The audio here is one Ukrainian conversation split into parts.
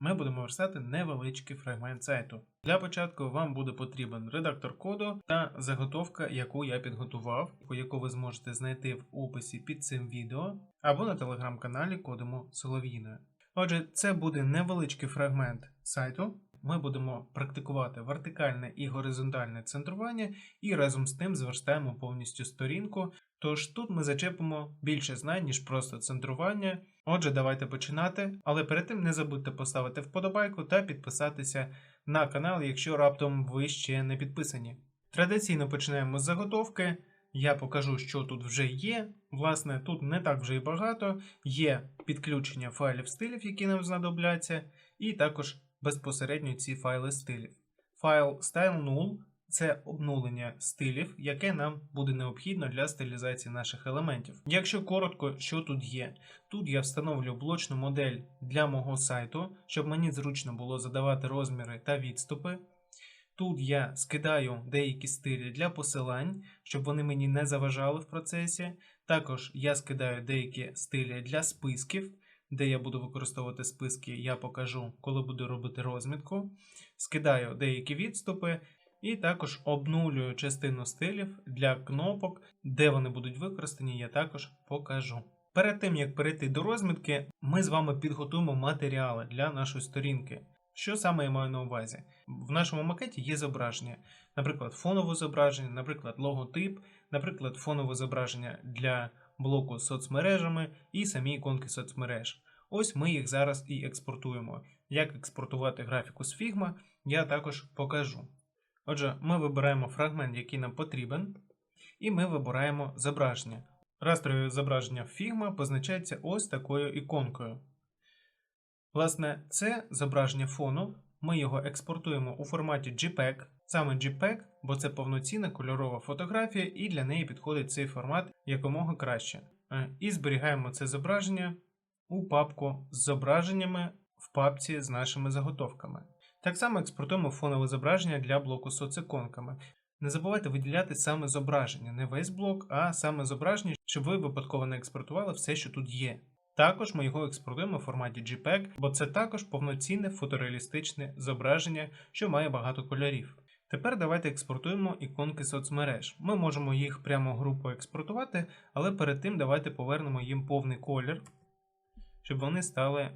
ми будемо верстати невеличкий фрагмент сайту. Для початку вам буде потрібен редактор коду та заготовка, яку я підготував, яку ви зможете знайти в описі під цим відео або на телеграм-каналі Кодимо Солов'їною. Отже, це буде невеличкий фрагмент сайту. Ми будемо практикувати вертикальне і горизонтальне центрування, і разом з тим зверстаємо повністю сторінку. Тож тут ми зачепимо більше знань, ніж просто центрування. Отже, давайте починати. Але перед тим не забудьте поставити вподобайку та підписатися на канал, якщо раптом ви ще не підписані. Традиційно починаємо з заготовки. Я покажу, що тут вже є. Власне, тут не так вже і багато. Є підключення файлів стилів, які нам знадобляться, і також безпосередньо ці файли стилів. Файл style0 це обнулення стилів, яке нам буде необхідно для стилізації наших елементів. Якщо коротко, що тут є, тут я встановлю блочну модель для мого сайту, щоб мені зручно було задавати розміри та відступи. Тут я скидаю деякі стилі для посилань, щоб вони мені не заважали в процесі. Також я скидаю деякі стилі для списків, де я буду використовувати списки, я покажу, коли буду робити розмітку. Скидаю деякі відступи і також обнулюю частину стилів для кнопок, де вони будуть використані, я також покажу. Перед тим як перейти до розмітки, ми з вами підготуємо матеріали для нашої сторінки. Що саме я маю на увазі? В нашому макеті є зображення, наприклад, фонове зображення, наприклад, логотип, наприклад, фонове зображення для блоку з соцмережами і самі іконки соцмереж. Ось ми їх зараз і експортуємо. Як експортувати графіку з Figma, я також покажу. Отже, ми вибираємо фрагмент, який нам потрібен, і ми вибираємо зображення. Растрове зображення Figma позначається ось такою іконкою. Власне, це зображення фону. Ми його експортуємо у форматі JPEG, саме JPEG, бо це повноцінна кольорова фотографія, і для неї підходить цей формат якомога краще. Е, І зберігаємо це зображення у папку з зображеннями в папці з нашими заготовками. Так само експортуємо фонове зображення для блоку з социконками. Не забувайте виділяти саме зображення, не весь блок, а саме зображення, щоб ви випадково не експортували все, що тут є. Також ми його експортуємо в форматі JPEG, бо це також повноцінне фотореалістичне зображення, що має багато кольорів. Тепер давайте експортуємо іконки соцмереж. Ми можемо їх прямо групу експортувати, але перед тим давайте повернемо їм повний колір, щоб вони стали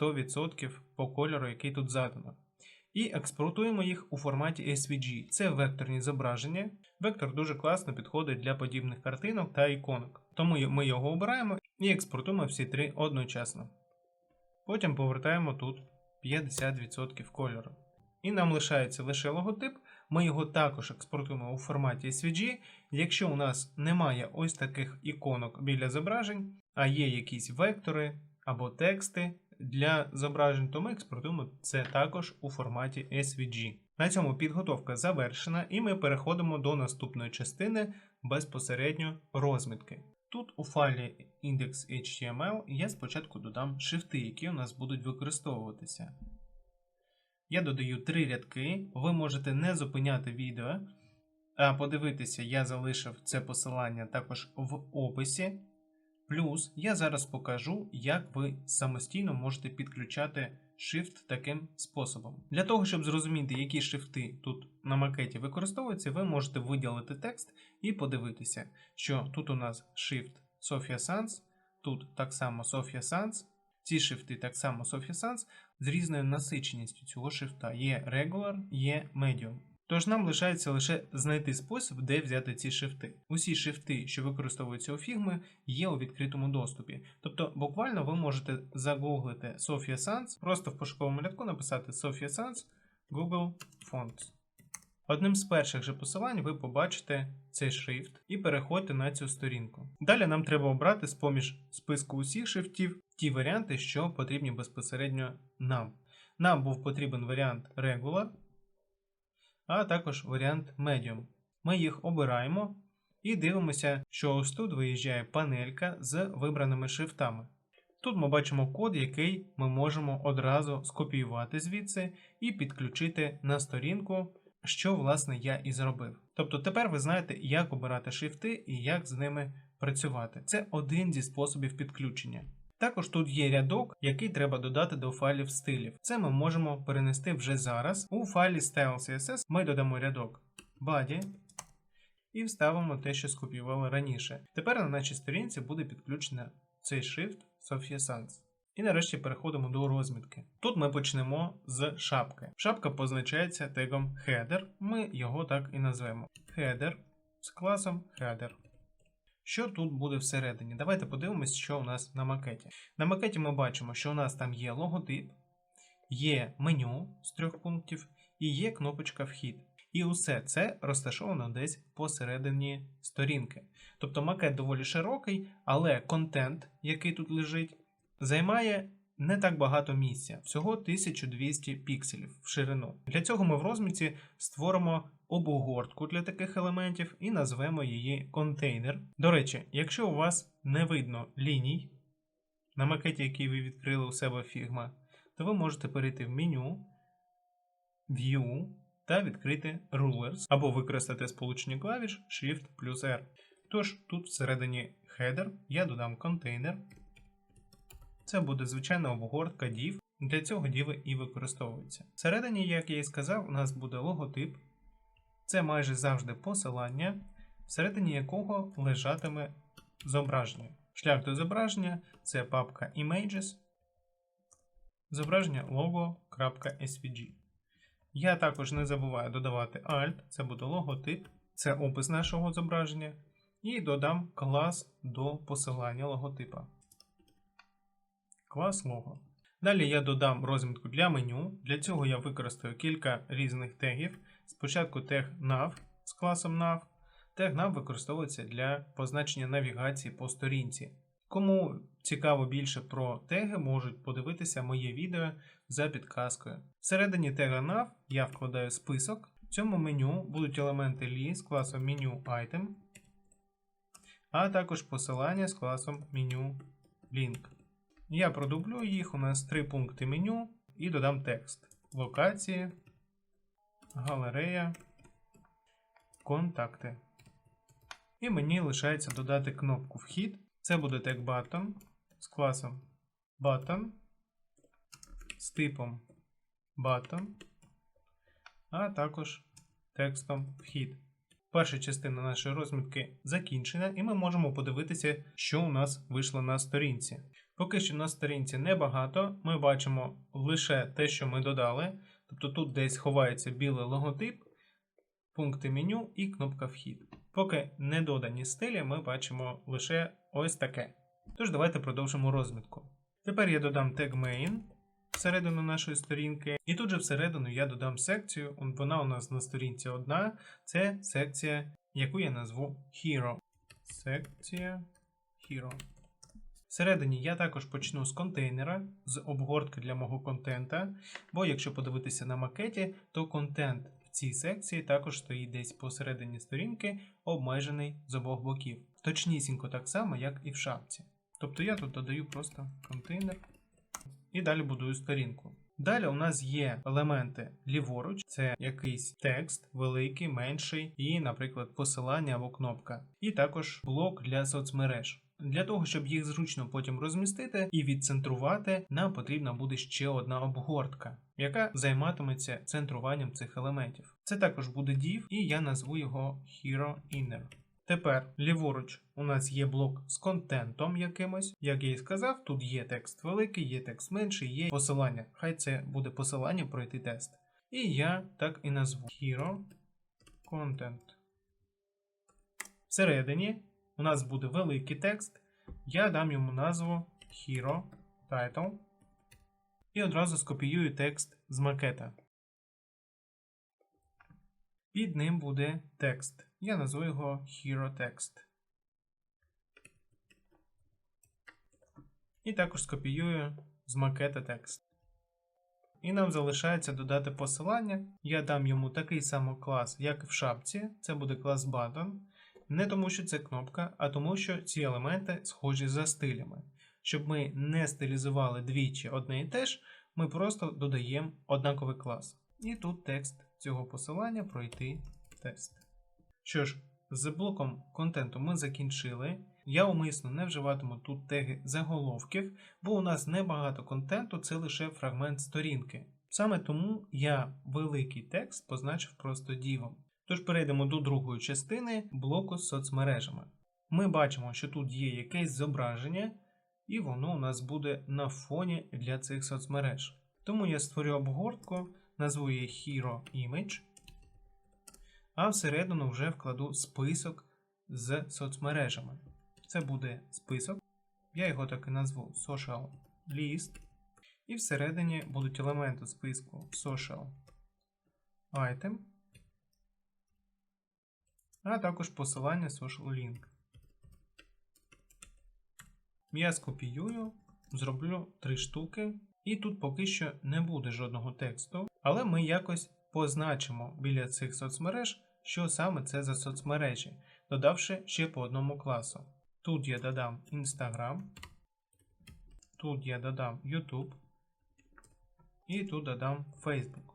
100% по кольору, який тут задано. І експортуємо їх у форматі SVG. Це векторні зображення. Вектор дуже класно підходить для подібних картинок та іконок. Тому ми його обираємо і експортуємо всі три одночасно. Потім повертаємо тут 50% кольору. І нам лишається лише логотип. Ми його також експортуємо у форматі SVG. Якщо у нас немає ось таких іконок біля зображень, а є якісь вектори або тексти для зображень, то ми експортуємо це також у форматі SVG. На цьому підготовка завершена, і ми переходимо до наступної частини безпосередньо розмітки. Тут у файлі index.html я спочатку додам шрифти, які у нас будуть використовуватися. Я додаю три рядки. Ви можете не зупиняти відео, а подивитися, я залишив це посилання також в описі. Плюс я зараз покажу, як ви самостійно можете підключати Shift таким способом. Для того, щоб зрозуміти, які шрифти тут на макеті використовуються, ви можете виділити текст і подивитися, що тут у нас Shift Sophia Sans, тут так само Sophia Sans, ці шрифти так само Sans, з різною насиченістю цього шрифта. Є Regular, є Medium. Тож нам лишається лише знайти спосіб, де взяти ці шрифти. Усі шрифти, що використовуються у Figma, є у відкритому доступі. Тобто, буквально ви можете загуглити Sophia Sans, просто в пошуковому рядку написати Sophia Sans Google Fonts. Одним з перших же посилань ви побачите цей шрифт і переходьте на цю сторінку. Далі нам треба обрати з поміж списку усіх шрифтів ті варіанти, що потрібні безпосередньо нам. Нам був потрібен варіант Regular а також варіант Medium. Ми їх обираємо і дивимося, що ось тут виїжджає панелька з вибраними шрифтами. Тут ми бачимо код, який ми можемо одразу скопіювати звідси і підключити на сторінку, що, власне, я і зробив. Тобто тепер ви знаєте, як обирати шрифти і як з ними працювати. Це один зі способів підключення. Також тут є рядок, який треба додати до файлів стилів. Це ми можемо перенести вже зараз. У файлі Style.css ми додамо рядок body і вставимо те, що скопіювали раніше. Тепер на нашій сторінці буде підключено цей шрифт Sophia Sans. І нарешті переходимо до розмітки. Тут ми почнемо з шапки. Шапка позначається тегом header, ми його так і назвемо. Header з класом header. Що тут буде всередині? Давайте подивимось, що у нас на макеті. На макеті ми бачимо, що у нас там є логотип, є меню з трьох пунктів і є кнопочка Вхід. І усе це розташовано десь посередині сторінки. Тобто макет доволі широкий, але контент, який тут лежить, займає не так багато місця, всього 1200 пікселів в ширину. Для цього ми в розмітці створимо обгортку для таких елементів і назвемо її контейнер. До речі, якщо у вас не видно ліній на макеті, який ви відкрили у себе Figma, то ви можете перейти в меню, View та відкрити Rulers або використати сполучення клавіш Shift плюс R. Тож тут всередині header я додам контейнер. Це буде звичайна обгортка div. Для цього діви і використовуються. Всередині, як я і сказав, у нас буде логотип. Це майже завжди посилання, всередині якого лежатиме зображення. Шлях до зображення це папка Images, зображення logo.svg. Я також не забуваю додавати Alt, це буде логотип, це опис нашого зображення. І додам клас до посилання логотипа. Клас лого. Далі я додам розмітку для меню. Для цього я використаю кілька різних тегів. Спочатку тег nav з класом nav. Тег nav використовується для позначення навігації по сторінці. Кому цікаво більше про теги, можуть подивитися моє відео за підказкою. Всередині тега nav я вкладаю список. В цьому меню будуть елементи li з класом menu item, а також посилання з класом меню link. Я продублю їх, у нас три пункти меню і додам текст. Локації, галерея, контакти. І мені лишається додати кнопку Вхід. Це буде тег button з класом button, з типом button, а також текстом Вхід. Перша частина нашої розмітки закінчена, і ми можемо подивитися, що у нас вийшло на сторінці. Поки що на сторінці небагато, ми бачимо лише те, що ми додали. Тобто тут десь ховається білий логотип, пункти меню і кнопка Вхід. Поки не додані стилі, ми бачимо лише ось таке. Тож давайте продовжимо розмітку. Тепер я додам тег main всередину нашої сторінки, і тут же всередину я додам секцію. Вона у нас на сторінці одна. Це секція, яку я назву Hero. Секція Hero. Всередині я також почну з контейнера, з обгортки для мого контента, бо якщо подивитися на макеті, то контент в цій секції також стоїть десь посередині сторінки, обмежений з обох боків. Точнісінько так само, як і в шапці. Тобто я тут додаю просто контейнер і далі будую сторінку. Далі у нас є елементи ліворуч, це якийсь текст, великий, менший, і, наприклад, посилання або кнопка. І також блок для соцмереж. Для того, щоб їх зручно потім розмістити і відцентрувати, нам потрібна буде ще одна обгортка, яка займатиметься центруванням цих елементів. Це також буде div, і я назву його Hero Inner. Тепер ліворуч у нас є блок з контентом якимось. Як я і сказав, тут є текст великий, є текст менший, є посилання. Хай це буде посилання пройти тест. І я так і назву Hero Content. Всередині у нас буде великий текст. Я дам йому назву Hero Title. І одразу скопіюю текст з макета. Під ним буде текст. Я назву його Hero Text. І також скопіюю з макета текст. І нам залишається додати посилання. Я дам йому такий самий клас, як в шапці. Це буде клас Button. Не тому, що це кнопка, а тому, що ці елементи схожі за стилями. Щоб ми не стилізували двічі одне і те ж, ми просто додаємо однаковий клас. І тут текст цього посилання пройти тест. Що ж, з блоком контенту ми закінчили. Я умисно не вживатиму тут теги заголовків, бо у нас небагато контенту, це лише фрагмент сторінки. Саме тому я великий текст позначив просто дівом. Тож перейдемо до другої частини блоку з соцмережами. Ми бачимо, що тут є якесь зображення, і воно у нас буде на фоні для цих соцмереж. Тому я створю обгортку, назву її Hero Image, а всередину вже вкладу список з соцмережами. Це буде список, я його так і назву Social List. І всередині будуть елементи списку Social Item, а також посилання Social Link. Я скопіюю, зроблю три штуки, і тут поки що не буде жодного тексту, але ми якось позначимо біля цих соцмереж, що саме це за соцмережі, додавши ще по одному класу. Тут я додам Instagram, тут я додам YouTube і тут додам Facebook.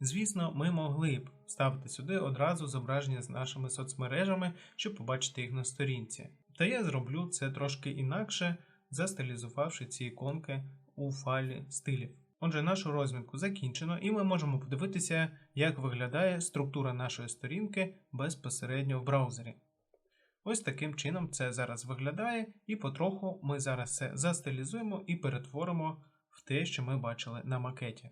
Звісно, ми могли б ставити сюди одразу зображення з нашими соцмережами, щоб побачити їх на сторінці. Та я зроблю це трошки інакше, застилізувавши ці іконки у файлі стилів. Отже, нашу розмітку закінчено, і ми можемо подивитися, як виглядає структура нашої сторінки безпосередньо в браузері. Ось таким чином це зараз виглядає, і потроху ми зараз це застилізуємо і перетворимо в те, що ми бачили на макеті.